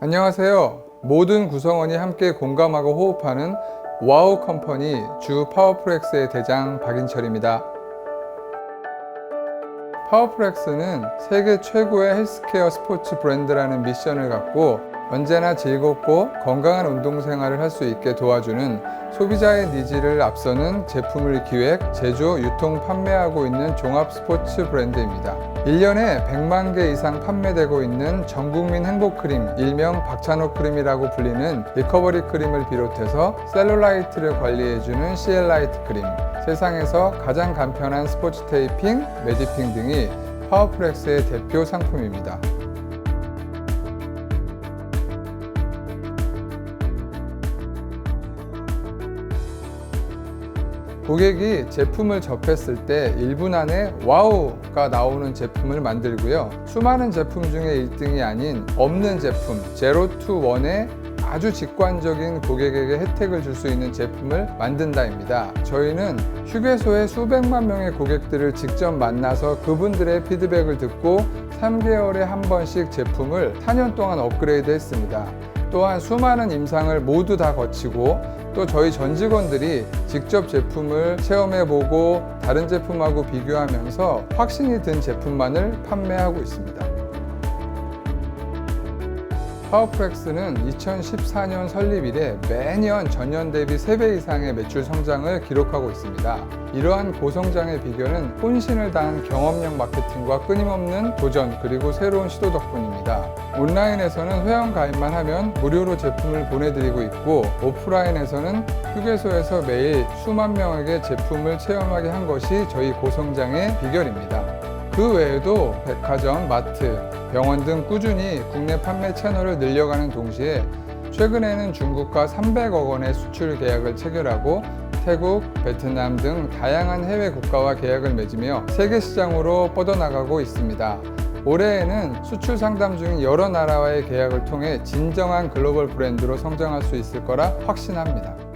안녕하세요. 모든 구성원이 함께 공감하고 호흡하는 와우 컴퍼니 주 파워프렉스의 대장 박인철입니다. 파워프렉스는 세계 최고의 헬스케어 스포츠 브랜드라는 미션을 갖고 언제나 즐겁고 건강한 운동 생활을 할 수 있게 도와주는 소비자의 니즈를 앞서는 제품을 기획, 제조, 유통, 판매하고 있는 종합 스포츠 브랜드입니다. 1년에 100만 개 이상 판매되고 있는 전국민 행복 크림, 일명 박찬호 크림이라고 불리는 리커버리 크림을 비롯해서 셀룰라이트를 관리해주는 CL라이트 크림, 세상에서 가장 간편한 스포츠 테이핑, 매디핑 등이 파워프렉스의 대표 상품입니다. 고객이 제품을 접했을 때 1분 안에 와우가 나오는 제품을 만들고요. 수많은 제품 중에 1등이 아닌 없는 제품, 제로 투 원에 아주 직관적인 고객에게 혜택을 줄 수 있는 제품을 만든다입니다. 저희는 휴게소에 수백만 명의 고객들을 직접 만나서 그분들의 피드백을 듣고 3개월에 한 번씩 제품을 4년 동안 업그레이드 했습니다. 또한 수많은 임상을 모두 다 거치고 또 저희 전 직원들이 직접 제품을 체험해보고 다른 제품하고 비교하면서 확신이 든 제품만을 판매하고 있습니다. 파워프렉스는 2014년 설립 이래 매년 전년 대비 3배 이상의 매출 성장을 기록하고 있습니다. 이러한 고성장의 비결은 혼신을 다한 경험력 마케팅과 끊임없는 도전 그리고 새로운 시도 덕분입니다. 온라인에서는 회원 가입만 하면 무료로 제품을 보내드리고 있고 오프라인에서는 휴게소에서 매일 수만 명에게 제품을 체험하게 한 것이 저희 고성장의 비결입니다. 그 외에도 백화점, 마트, 병원 등 꾸준히 국내 판매 채널을 늘려가는 동시에 최근에는 중국과 300억 원의 수출 계약을 체결하고 태국, 베트남 등 다양한 해외 국가와 계약을 맺으며 세계 시장으로 뻗어나가고 있습니다. 올해에는 수출 상담 중인 여러 나라와의 계약을 통해 진정한 글로벌 브랜드로 성장할 수 있을 거라 확신합니다.